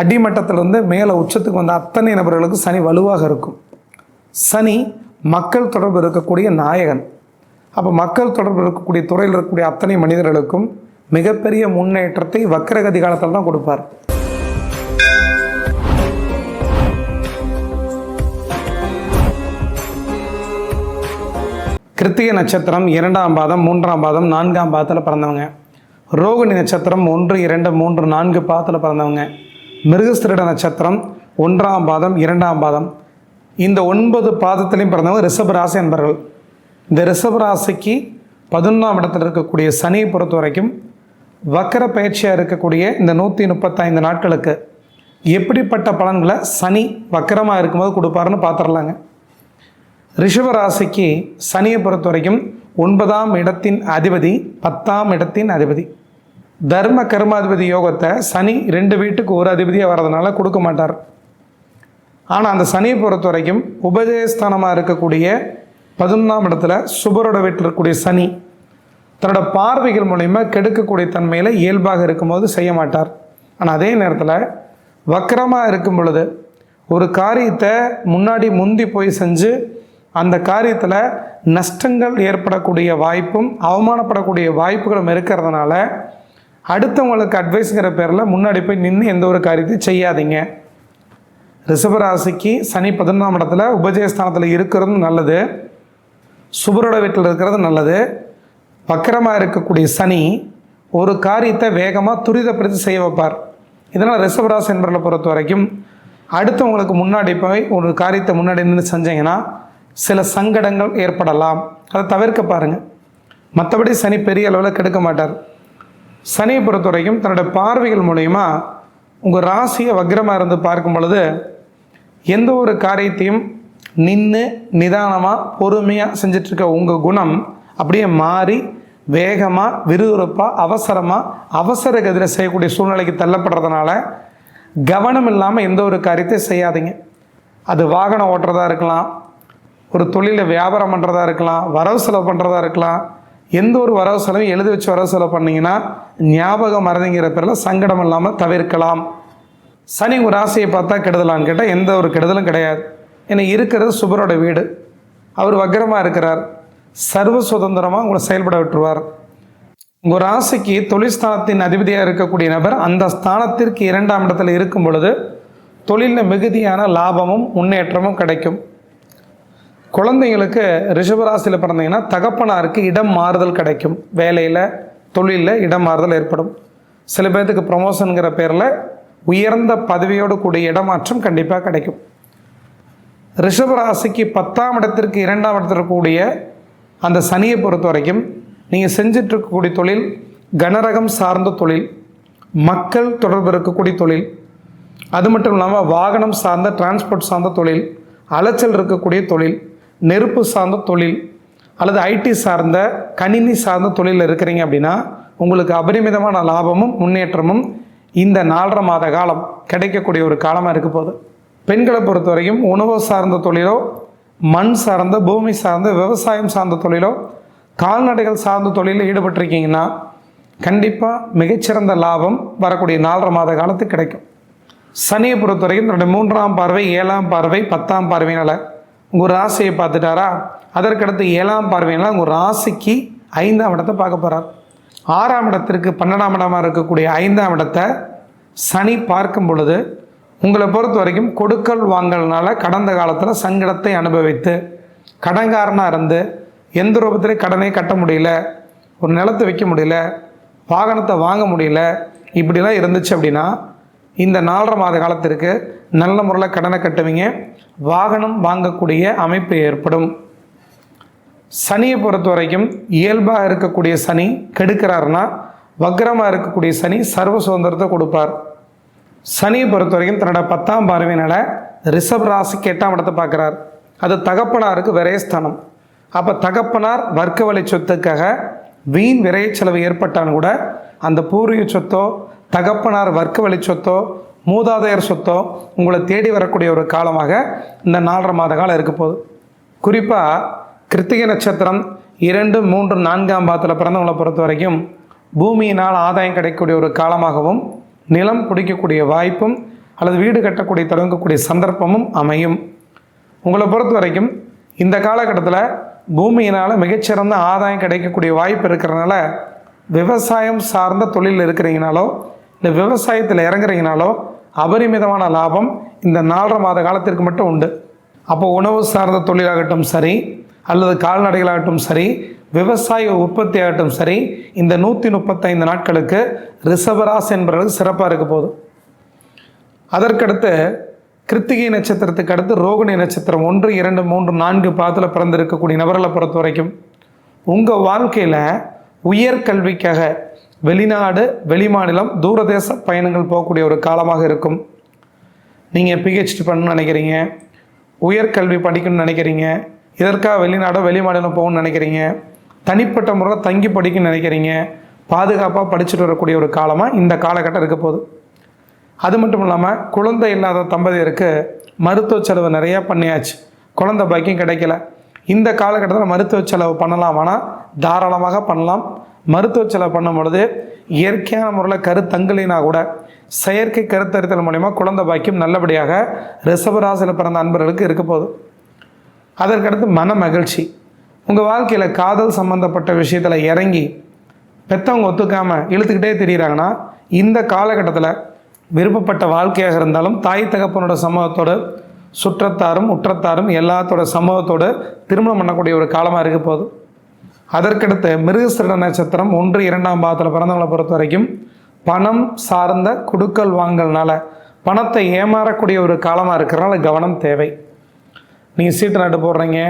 அடிமட்டத்திலிருந்து மேலே உச்சத்துக்கு வந்த அத்தனை நபர்களுக்கு சனி வலுவாக இருக்கும். சனி மக்கள் தொடர்பு இருக்கக்கூடிய நாயகன். அப்போ மக்கள் தொடர்பு இருக்கக்கூடிய துறையில் இருக்கக்கூடிய அத்தனை மனிதர்களுக்கும் மிகப்பெரிய முன்னேற்றத்தை வக்கரகதி காலத்தில் தான் கொடுப்பார். கிருத்திக நட்சத்திரம் இரண்டாம் பாதம் மூன்றாம் பாதம் நான்காம் பாதத்தில் பிறந்தவங்க. ரோகிணி நட்சத்திரம் ஒன்று இரண்டு மூன்று நான்கு பாதத்தில் பிறந்தவங்க. மிருகஸ்திருட நட்சத்திரம் ஒன்றாம் பாதம் இரண்டாம் பாதம். இந்த ஒன்பது பாதத்திலையும் பிறந்தவங்க ரிஷப ராசி என்பர்கள். இந்த ரிஷப ராசிக்கு பதினொன்றாம் இடத்தில் இருக்கக்கூடிய சனியை பொறுத்த வரைக்கும் வக்கர பயிற்சியாக இருக்கக்கூடிய இந்த நூற்றி முப்பத்தைந்து நாட்களுக்கு எப்படிப்பட்ட பலன்களை சனி வக்கரமாக இருக்கும்போது கொடுப்பாருன்னு பார்த்துடலாங்க ரிஷப ராசிக்கு சனியை பொறுத்த வரைக்கும் ஒன்பதாம் இடத்தின் அதிபதி பத்தாம் இடத்தின் அதிபதி. தர்ம கர்மாதிபதி யோகத்தை சனி ரெண்டு வீட்டுக்கு ஒரு அதிபதியாக வர்றதுனால கொடுக்க மாட்டார். ஆனால் அந்த சனியை பொறுத்த வரைக்கும் உபஜயஸ்தானமாக இருக்கக்கூடிய பதினொன்றாம் இடத்துல சுபரோட வீட்டில் இருக்கக்கூடிய சனி தன்னோட பார்வைகள் மூலிமா கெடுக்கக்கூடிய தன்மையில் இயல்பாக இருக்கும்போது செய்ய மாட்டார். ஆனால் அதே நேரத்தில் வக்கரமாக இருக்கும் பொழுது ஒரு காரியத்தை முன்னாடி முந்தி போய் செஞ்சு அந்த காரியத்தில் நஷ்டங்கள் ஏற்படக்கூடிய வாய்ப்பும் அவமானப்படக்கூடிய வாய்ப்புகளும் இருக்கிறதுனால அடுத்தவங்களுக்கு அட்வைஸுங்கிற பேரில் முன்னாடி போய் நின்று எந்த ஒரு காரியத்தையும் செய்யாதீங்க. ரிஷபராசிக்கு சனி பதினொன்றாம் இடத்துல உபஜயஸ்தானத்தில் இருக்கிறது நல்லது. சுபரோட வீட்டில் இருக்கிறது நல்லது. வக்கரமாக இருக்கக்கூடிய சனி ஒரு காரியத்தை வேகமாக துரிதப்படுத்தி செய்ய வைப்பார். இதனால் ரிஷபராசி என்பவர்களை பொறுத்த வரைக்கும் அடுத்தவங்களுக்கு முன்னாடி போய் ஒரு காரியத்தை முன்னாடி நின்று செஞ்சீங்கன்னா சில சங்கடங்கள் ஏற்படலாம். அதை தவிர்க்க பாருங்கள் மற்றபடி சனி பெரிய அளவில் கெடுக்க மாட்டார். சனியை பொறுத்த வரைக்கும் தன்னோட பார்வைகள் மூலயமா உங்கள் ராசியை வக்ரமாக இருந்து பார்க்கும் பொழுது எந்த ஒரு காரியத்தையும் நின்று நிதானமாக பொறுமையாக செஞ்சிட்ருக்க உங்கள் குணம் அப்படியே மாறி வேகமாக விறுவிறுப்பாக அவசரமாக அவசர கதியில் செய்யக்கூடிய சூழ்நிலைக்கு தள்ளப்படுறதுனால கவனம் இல்லாமல் எந்த ஒரு காரியத்தையும் செய்யாதீங்க. அது வாகனம் ஓட்டுறதா இருக்கலாம் ஒரு தொழிலில் வியாபாரம் பண்ணுறதா இருக்கலாம் வரவு செலவு பண்ணுறதா இருக்கலாம் எந்த ஒரு வரவு செலவும் எழுதி வச்சு வரவு செலவு பண்ணிங்கன்னா ஞாபகம் மறதிங்கிற பேரில் சங்கடம் இல்லாமல் தவிர்க்கலாம். சனி ஒரு ராசியை பார்த்தா கெடுதலான்னு கேட்டால் எந்த ஒரு கெடுதலும் கிடையாது. ஏன்னா இருக்கிறது சுபரோட வீடு. அவர் வக்கரமாக இருக்கிறார். சர்வ சுதந்திரமாக உங்களை செயல்பட விட்டுருவார். உங்கள் ராசிக்கு தொழில் ஸ்தானத்தின் அதிபதியாக இருக்கக்கூடிய நபர் அந்த ஸ்தானத்திற்கு இரண்டாம் இடத்துல இருக்கும் பொழுது தொழிலில் மிகுதியான லாபமும் முன்னேற்றமும் கிடைக்கும். குழந்தைங்களுக்கு ரிஷபராசியில் பிறந்தீங்கன்னா தகப்பனாருக்கு இடம் மாறுதல் கிடைக்கும். வேலையில் தொழிலில் இடமாறுதல் ஏற்படும். சில பேர்த்துக்கு ப்ரமோஷனுங்கிற பேரில் உயர்ந்த பதவியோடு கூடிய இடமாற்றம் கண்டிப்பாக கிடைக்கும். ரிஷபராசிக்கு பத்தாம் இடத்திற்கு இரண்டாம் இடத்திற்கு கூடிய அந்த சனியை பொறுத்த வரைக்கும் நீங்கள் செஞ்சிட்ருக்கக்கூடிய தொழில் கனரகம் சார்ந்த தொழில் மக்கள் தொடர்பு இருக்கக்கூடிய தொழில் அது மட்டும் இல்லாமல் வாகனம் சார்ந்த டிரான்ஸ்போர்ட் சார்ந்த தொழில் அலைச்சல் இருக்கக்கூடிய தொழில் நெருப்பு சார்ந்த தொழில் அல்லது ஐடி சார்ந்த கணினி சார்ந்த தொழிலில் இருக்கிறீங்க அப்படின்னா உங்களுக்கு அபரிமிதமான லாபமும் முன்னேற்றமும் இந்த நாலரை மாத காலம் கிடைக்கக்கூடிய ஒரு காலமாக இருக்க போகுது. பெண்களை பொறுத்த வரைக்கும் உணவு சார்ந்த தொழிலோ மண் சார்ந்த பூமி சார்ந்த விவசாயம் சார்ந்த தொழிலோ கால்நடைகள் சார்ந்த தொழிலில் ஈடுபட்டிருக்கீங்கன்னா கண்டிப்பாக மிகச்சிறந்த லாபம் வரக்கூடிய நாலரை மாத காலத்துக்கு கிடைக்கும். சனியை பொறுத்தவரைக்கும் தன்னுடைய மூன்றாம் பார்வை ஏழாம் பார்வை பத்தாம் பார்வையினால் உங்கள் ராசியை பார்த்துட்டாரா? அதற்கடுத்து ஏழாம் பார்வையெல்லாம் உங்கள் ராசிக்கு ஐந்தாம் இடத்தை பார்க்க போகிறார் ஆறாம் இடத்திற்கு பன்னெண்டாம் இடமாக இருக்கக்கூடிய ஐந்தாம் இடத்தை சனி பார்க்கும் பொழுது உங்களை பொறுத்த வரைக்கும் கொடுக்கல் வாங்கல்னால கடந்த காலத்தில் சங்கடத்தை அனுபவித்து கடன்காரனாக இருந்து எந்த ரூபத்திலையும் கடனை கட்ட முடியல ஒரு நிலத்தை வைக்க முடியல வாகனத்தை வாங்க முடியல இப்படிலாம் இருந்துச்சு அப்படின்னா இந்த நாலரை மாத காலத்திற்கு நல்ல முறையில் கடனை கட்டுவீங்க. வாகனம் வாங்கக்கூடிய அமைப்பு ஏற்படும். சனியை பொறுத்த வரைக்கும் இயல்பாக இருக்கக்கூடிய சனி கெடுக்கிறாருன்னா வக்ரமாக இருக்கக்கூடிய சனி சர்வ சுதந்திரத்தை கொடுப்பார். சனியை பொறுத்த வரைக்கும் தன்னோட பத்தாம் பார்வையினால் ரிஷப் ராசிக்கு எட்டாம் இடத்தை பார்க்குறார். அது தகப்பனாருக்கு விரயஸ்தானம். அப்போ தகப்பனார் வர்க்க வழி சொத்துக்காக வீண் விரைய செலவு ஏற்பட்டாலும் கூட அந்த பூர்வீக சொத்தோ தகப்பனார் வர்க்க வழி சொத்தோ மூதாதையர் சொத்தோ உங்களை தேடி வரக்கூடிய ஒரு காலமாக இந்த நாலரை மாத காலம் இருக்க போகுது. குறிப்பாக கிருத்திகை நட்சத்திரம் இரண்டு மூன்று நான்காம் பாதத்தில் பிறந்தவங்களை பொறுத்த வரைக்கும் பூமியினால் ஆதாயம் கிடைக்கக்கூடிய ஒரு காலமாகவும் நிலம் பிடிக்கக்கூடிய வாய்ப்பும் அல்லது வீடு கட்டக்கூடிய தொடங்கக்கூடிய சந்தர்ப்பமும் அமையும். உங்களை பொறுத்த வரைக்கும் இந்த காலகட்டத்தில் பூமியினால் மிகச்சிறந்த ஆதாயம் கிடைக்கக்கூடிய வாய்ப்பு இருக்கிறனால விவசாயம் சார்ந்த தொழில் இருக்கிறீங்கனாலோ இல்லை விவசாயத்தில் இறங்குறீங்கனாலோ அபரிமிதமான லாபம் இந்த நாலரை மாத காலத்திற்கு மட்டும் உண்டு. அப்போ உணவு சார்ந்த தொழிலாகட்டும் சரி அல்லது கால்நடைகளாகட்டும் சரி விவசாய உற்பத்தி ஆகட்டும் சரி இந்த நூற்றி முப்பத்தைந்து நாட்களுக்கு ரிசவராஸ் என்பவர்கள் சிறப்பாக இருக்க போகுது. அதற்கடுத்து கிருத்திகை நட்சத்திரத்துக்கு அடுத்து ரோகிணி நட்சத்திரம் ஒன்று இரண்டு மூன்று நான்கு பாதத்தில் பிறந்திருக்கக்கூடிய நபர்களை பொறுத்த வரைக்கும் உங்கள் வாழ்க்கையில் உயர்கல்விக்காக வெளிநாடு வெளிமாநிலம் தூரதேச பயணங்கள் போகக்கூடிய ஒரு காலமாக இருக்கும். நீங்கள் பிஹெச்டி பண்ணணும்னு நினைக்கிறீங்க. உயர்கல்வி படிக்கணும்னு நினைக்கிறீங்க. இதற்காக வெளிநாடோ வெளிமாநிலம் போகணும்னு நினைக்கிறீங்க. தனிப்பட்ட முறையில் தங்கி படிக்கணும்னு நினைக்கிறீங்க. பாதுகாப்பாக படிச்சுட்டு வரக்கூடிய ஒரு காலமாக இந்த காலகட்டம் இருக்க போகுது. அது மட்டும் இல்லாமல் குழந்தை இல்லாத தம்பதியருக்கு மருத்துவ செலவு நிறையா பண்ணியாச்சு. குழந்தை பாக்கியம் கிடைக்கல. இந்த காலகட்டத்தில் மருத்துவ செலவு பண்ணலாமானா தாராளமாக பண்ணலாம். மருத்துவ செலவு பண்ணும் பொழுது இயற்கையான முறையில் கருத்தங்கலினா கூட செயற்கை கருத்தரித்தல் மூலிமா குழந்தை பாக்கியம் நல்லபடியாக ரிஷபராசியில் பிறந்த அன்பர்களுக்கு இருக்க போகுது. அதற்கடுத்து மன மகிழ்ச்சி. உங்கள் வாழ்க்கையில் காதல் சம்பந்தப்பட்ட விஷயத்தில் இறங்கி பெற்றவங்க ஒத்துக்காமல் இழுத்துக்கிட்டே தெரியுறாங்கன்னா இந்த காலகட்டத்தில் விருப்பப்பட்ட வாழ்க்கையாக இருந்தாலும் தாய் தகப்பனோட சமூகத்தோடு சுற்றத்தாரும் உற்றத்தாரும் எல்லாத்தோட சமூகத்தோடு திருமணம் பண்ணக்கூடிய ஒரு காலமாக இருக்க போகுது. அதற்கடுத்து மிருகசிரட நட்சத்திரம் ஒன்று இரண்டாம் பாதத்தில் பிறந்தவங்களை பொறுத்த வரைக்கும் பணம் சார்ந்த குடுக்கல் வாங்கல்னால பணத்தை ஏமாறக்கூடிய ஒரு காலமாக இருக்கிறனால கவனம் தேவை. நீங்கள் சீட்டு நாட்டு போடுறீங்க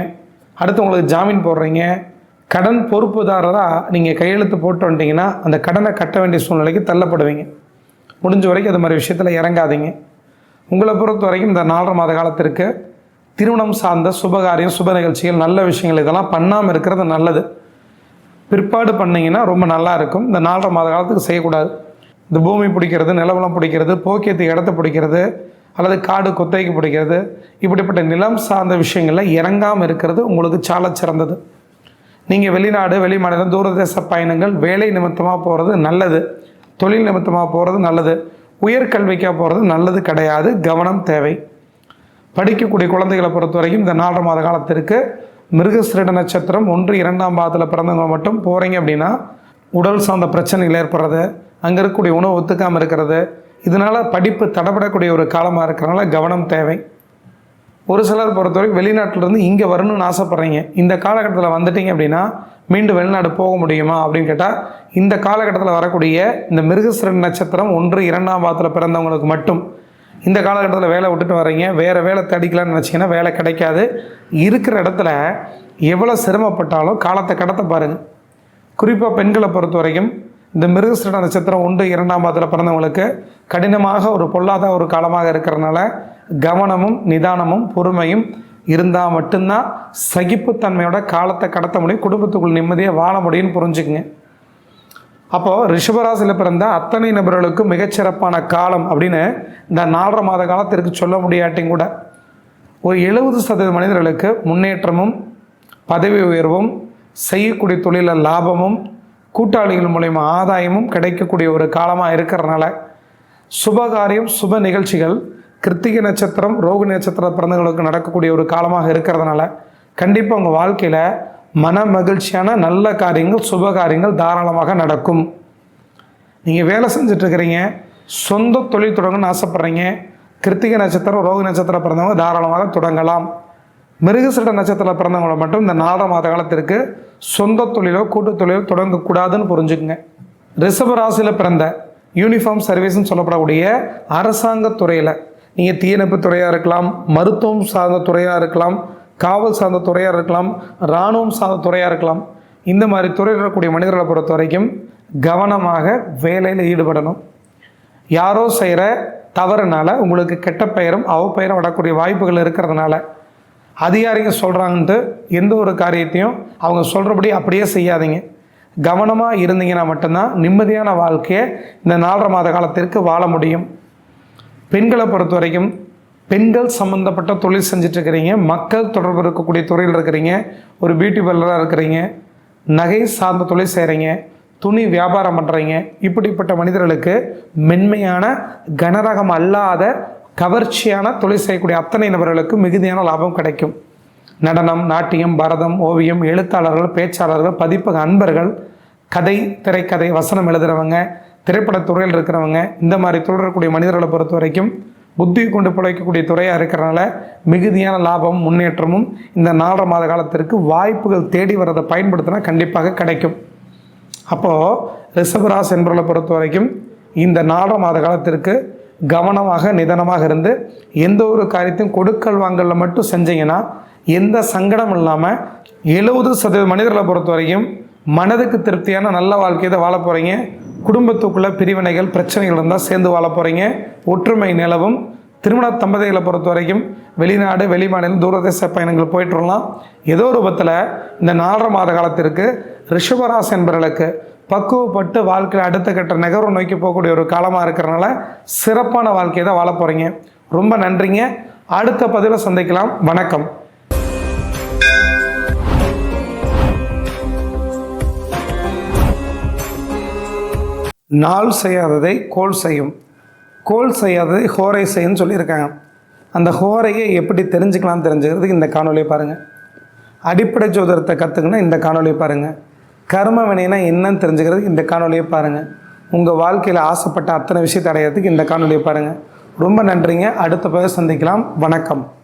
அடுத்து உங்களுக்கு ஜாமீன் போடுறீங்க கடன் பொறுப்புதாரராக நீங்கள் கையெழுத்து போட்டு வந்துட்டீங்கன்னா அந்த கடனை கட்ட வேண்டிய சூழ்நிலைக்கு தள்ளப்படுவீங்க. முடிஞ்ச வரைக்கும் அது மாதிரி விஷயத்தில் இறங்காதீங்க. உங்களை பொறுத்த வரைக்கும் இந்த நாலரை மாத காலத்திற்கு திருமணம் சார்ந்த சுபகாரியம் சுப நிகழ்ச்சிகள் நல்ல விஷயங்கள் இதெல்லாம் பண்ணாமல் இருக்கிறது நல்லது. பிற்பாடு பண்ணிங்கன்னா ரொம்ப நல்லா இருக்கும் இந்த நாலரை மாத காலத்துக்கு செய்யக்கூடாது. இந்த பூமி பிடிக்கிறது நிலவலம் பிடிக்கிறது போக்கியத்து இடத்த பிடிக்கிறது அல்லது காடு கொத்தைக்கு பிடிக்கிறது இப்படிப்பட்ட நிலம் சார்ந்த விஷயங்களில் இறங்காமல் இருக்கிறது உங்களுக்கு சால சிறந்தது. நீங்கள் வெளிநாடு வெளி மாநிலம் தூரதேச பயணங்கள் வேலை நிமித்தமாக போகிறது நல்லது. தொழில் நிமித்தமாக போகிறது நல்லது. உயர்கல்விக்காக போகிறது நல்லது கிடையாது. கவனம் தேவை. படிக்கக்கூடிய குழந்தைகளை பொறுத்த வரைக்கும் இந்த நாலரை மாத காலத்திற்கு மிருகசிரட நட்சத்திரம் ஒன்று இரண்டாம் பாதத்தில் பிறந்தவங்க மட்டும் போகிறீங்க அப்படின்னா உடல் சார்ந்த பிரச்சனைகள் ஏற்படுறது அங்கே இருக்கக்கூடிய உணவு ஒத்துக்காமல் இருக்கிறது. இதனால் படிப்பு தடபடக்கூடிய ஒரு காலமாக இருக்கிறனால கவனம் தேவை. ஒரு சிலர் பொறுத்தவரைக்கும் வெளிநாட்டிலேருந்து இங்கே வரணும்னு ஆசைப்பட்றீங்க. இந்த காலகட்டத்தில் வந்துட்டீங்க அப்படின்னா மீண்டும் வெளிநாடு போக முடியுமா அப்படின்னு கேட்டால் இந்த காலகட்டத்தில் வரக்கூடிய இந்த மிருகசிரன் நட்சத்திரம் ஒன்று இரண்டாம் பாதத்தில் பிறந்தவங்களுக்கு மட்டும் இந்த காலகட்டத்தில் வேலை விட்டுட்டு வர்றீங்க. வேறு வேலை தடிக்கலான்னு நினச்சிங்கன்னா வேலை கிடைக்காது. இருக்கிற இடத்துல எவ்வளோ சிரமப்பட்டாலும் காலத்தை கடத்த பாருங்கள் குறிப்பாக பெண்களை பொறுத்த வரைக்கும் இந்த மிருகசிரட நட்சத்திரம் ஒன்று இரண்டாம் பாதத்தில் பிறந்தவங்களுக்கு கடினமாக ஒரு பொல்லாத ஒரு காலமாக இருக்கிறனால கவனமும் நிதானமும் பொறுமையும் இருந்தால் மட்டும்தான் சகிப்புத்தன்மையோட காலத்தை கடத்த முடியும். குடும்பத்துக்குள் நிம்மதியாக வாழ முடியும்னு புரிஞ்சுக்குங்க. அப்போது ரிஷபராசியில் பிறந்த அத்தனை நபர்களுக்கும் மிகச்சிறப்பான காலம் அப்படின்னு இந்த நாலரை மாத காலத்திற்கு சொல்ல முடியாட்டியும் கூட ஒரு எழுபது சதவீத மனிதர்களுக்கு முன்னேற்றமும் பதவி உயர்வும் செய்யக்கூடிய தொழிலில் லாபமும் கூட்டாளிகள் மூலயமா ஆதாயமும் கிடைக்கக்கூடிய ஒரு காலமாக இருக்கிறனால சுபகாரியம் சுப நிகழ்ச்சிகள் கிருத்திகை நட்சத்திரம் ரோகு நட்சத்திர பிறந்தவங்களுக்கு நடக்கக்கூடிய ஒரு காலமாக இருக்கிறதுனால கண்டிப்பாக உங்கள் வாழ்க்கையில் மன மகிழ்ச்சியான நல்ல காரியங்கள் சுப காரியங்கள் தாராளமாக நடக்கும். நீங்கள் வேலை செஞ்சிட்ருக்கிறீங்க சொந்த தொழில் தொடங்கணும்னு ஆசைப்பட்றீங்க கிருத்திகை நட்சத்திரம் ரோக நட்சத்திரம் பிறந்தவங்க தாராளமாக தொடங்கலாம். மிருகசிட நட்சத்திரம் பிறந்தவங்களை மட்டும் இந்த நாலரை மாத காலத்திற்கு சொந்த தொழிலோ கூட்டு தொழிலோ தொடங்கக்கூடாதுன்னு புரிஞ்சுக்குங்க. ரிசர்வ் ராசியில் பிறந்த யூனிஃபார்ம் சர்வீஸ்னு சொல்லப்படக்கூடிய அரசாங்க துறையில் நீங்கள் தீயணைப்பு துறையாக இருக்கலாம் மருத்துவம் சார்ந்த துறையாக இருக்கலாம் காவல் சார்ந்த துறையாக இருக்கலாம் இராணுவம் சார்ந்த துறையாக இருக்கலாம் இந்த மாதிரி துறையில் இருக்கக்கூடிய மனிதர்களை பொறுத்த வரைக்கும் கவனமாக வேலையில் ஈடுபடணும். யாரோ செய்கிற தவறுனால உங்களுக்கு கெட்ட பெயரும் அவப்பெயரும் வரக்கூடிய வாய்ப்புகள் இருக்கிறதுனால அதிகாரிங்க சொல்கிறாங்கன்ட்டு எந்த ஒரு காரியத்தையும் அவங்க சொல்கிறபடி அப்படியே செய்யாதீங்க. கவனமாக இருந்தீங்கன்னா மட்டும்தான் நிம்மதியான வாழ்க்கையை இந்த நாலரை மாத காலத்திற்கு வாழ முடியும். பெண்களை பொறுத்த வரைக்கும் பெண்கள் சம்மந்தப்பட்ட தொழில் செஞ்சிட்ருக்கிறீங்க மக்கள் தொடர்பு இருக்கக்கூடிய துறையில் இருக்கிறீங்க ஒரு பியூட்டி பார்லராக இருக்கிறீங்க நகை சார்ந்த தொழில் செய்கிறீங்க துணி வியாபாரம் பண்ணுறீங்க இப்படிப்பட்ட மனிதர்களுக்கு மென்மையான கனரகம் அல்லாத கவர்ச்சியான தொழில் செய்யக்கூடிய அத்தனை நபர்களுக்கு மிகுதியான லாபம் கிடைக்கும். நடனம் நாட்டியம் பரதம் ஓவியம் எழுத்தாளர்கள் பேச்சாளர்கள் பதிப்பக அன்பர்கள் கதை திரைக்கதை வசனம் எழுதுகிறவங்க திரைப்படத்துறையில் இருக்கிறவங்க இந்த மாதிரி தொடரக்கூடிய மனிதர்களை பொறுத்த வரைக்கும் புத்தி கொண்டு பிழைக்கக்கூடிய துறையாக இருக்கிறனால மிகுதியான லாபம் முன்னேற்றமும் இந்த நாலரை மாத காலத்திற்கு வாய்ப்புகள் தேடி வரதை பயன்படுத்தினா கண்டிப்பாக கிடைக்கும். அப்போது ரிஷபராஸ் என்பவர்களை பொறுத்த வரைக்கும் இந்த நாலரை மாத காலத்திற்கு கவனமாக நிதானமாக இருந்து எந்த ஒரு காரியத்தையும் கொடுக்கல் வாங்கலில் மட்டும் செஞ்சீங்கன்னா எந்த சங்கடம் இல்லாமல் எழுபது சதவீத மனிதர்களை பொறுத்த வரைக்கும் மனதுக்கு திருப்தியான நல்ல வாழ்க்கையை தான் வாழ போகிறீங்க குடும்பத்துக்குள்ளே பிரிவினைகள் பிரச்சனைகள் இருந்தால் சேர்ந்து வாழ போகிறீங்க ஒற்றுமை நிலவும். திருமண தம்பதிகளை பொறுத்த வரைக்கும் வெளிநாடு வெளிமாநிலம் தூரதேச பயணங்கள் போயிட்டு வரலாம். ஏதோ ரூபத்தில் இந்த நாலரை மாத காலத்திற்கு ரிஷபராசி என்பவர்களுக்கு பக்குவப்பட்டு வாழ்க்கையில் அடுத்த கட்ட நகர்வு நோக்கி போகக்கூடிய ஒரு காலமாக இருக்கிறனால சிறப்பான வாழ்க்கையை தான் வாழ போகிறீங்க ரொம்ப நன்றிங்க. அடுத்த பதிவில் சந்திக்கலாம். வணக்கம். நாள் செய்யாததை கோல் செய்யும். கோல் செய்யாததை ஹோரை செய்யும்னு சொல்லியிருக்காங்க. அந்த ஹோரையை எப்படி தெரிஞ்சுக்கலாம்னு தெரிஞ்சுக்கிறதுக்கு இந்த காணொலியை பாருங்கள் அடிப்படை ஜோதிடத்தை கற்றுக்கணும் இந்த காணொலியை பாருங்கள் கர்ம வினைனா என்னன்னு தெரிஞ்சுக்கிறதுக்கு இந்த காணொலியை பாருங்கள் உங்கள் வாழ்க்கையில் ஆசைப்பட்ட அத்தனை விஷயத்தை அடையிறதுக்கு இந்த காணொலியை பாருங்கள் ரொம்ப நன்றிங்க. அடுத்த பதிவு சந்திக்கலாம். வணக்கம்.